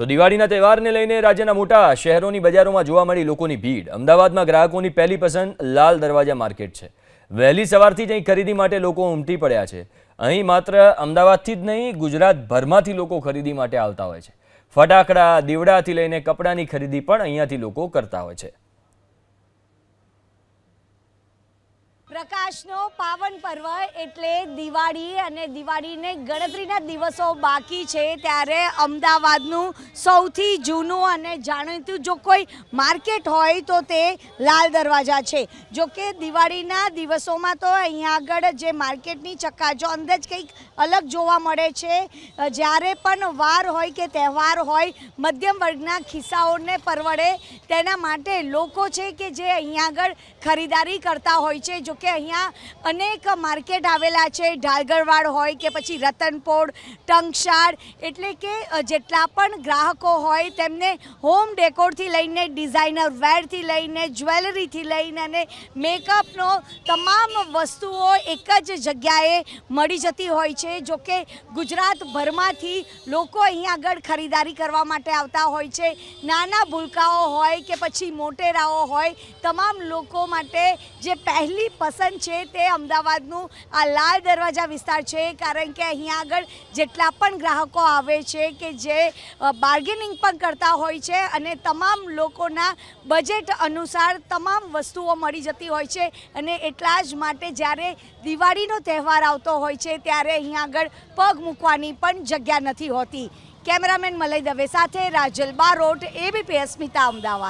તો દિવાળીના તહેવારને લઈને રાજ્યના મોટા શહેરોની બજારોમાં જોવા મળી લોકોની ભીડ. અમદાવાદમાં ગ્રાહકોની પહેલી પસંદ લાલ દરવાજા માર્કેટ છે. વહેલી સવારથી જ અહીં ખરીદી માટે લોકો ઉમટી પડ્યા છે. અહીં માત્ર અમદાવાદથી જ નહીં, ગુજરાતભરમાંથી લોકો ખરીદી માટે આવતા હોય છે. ફટાકડા, દીવડાથી લઈને કપડાની ખરીદી પણ અહીંયાથી લોકો કરતા હોય છે. પ્રકાશનો પાવન પર્વ એટલે દિવાળી અને દિવાળીને ગણતરીના દિવસો બાકી છે ત્યારે અમદાવાદનું સૌથી જૂનું અને જાણીતું જો કોઈ માર્કેટ હોય તો તે લાલ દરવાજા છે. જો કે દિવાળીના દિવસોમાં તો અહીંયા આગળ જે માર્કેટની ચક્કાચોંધ જ કંઈક અલગ જોવા મળે છે. જ્યારે પણ વાર હોય કે તહેવાર હોય, મધ્યમ વર્ગના ખિસ્સાઓને પરવડે. તેના માટે લોકો છે કે જે અહીંયા આગળ ખરીદારી કરતા હોય છે. જો અહીંયા અનેક માર્કેટ આવેલા છે. ઢાલગરવાડ હોય કે પછી રતનપોળ, ટંકશાળ, એટલે કે જેટલા પણ ગ્રાહકો હોય તેમને હોમ ડેકોરથી લઈને ડિઝાઇનર વેરથી લઈને જ્વેલરીથી લઈને અને મેકઅપનો તમામ વસ્તુઓ એક જ જગ્યાએ મળી જતી હોય છે. જો કે ગુજરાતભરમાંથી લોકો અહીં આગળ ખરીદારી કરવા માટે આવતા હોય છે. નાના ભૂલકાઓ હોય કે પછી મોટેરાઓ હોય, તમામ લોકો માટે જે પહેલી પસંદ છે તે અમદાવાદનું આ લાલ દરવાજા વિસ્તાર છે. કારણ કે અહીંયા આગળ જેટલા પણ ગ્રાહકો આવે છે કે જે બાર્ગેનિંગ પણ કરતા હોય છે અને તમામ લોકોના બજેટ અનુસાર તમામ વસ્તુઓ મળી જતી હોય છે અને એટલા જ માટે જ્યારે દિવાળીનો તહેવાર આવતો હોય છે ત્યારે અહીંયા આગળ પગ મૂકવાની પણ જગ્યા નથી હોતી. કેમેરામેન મલય દવે સાથે રાજલ બારોટ એબીપી અસ્મિતા અમદાવાદ.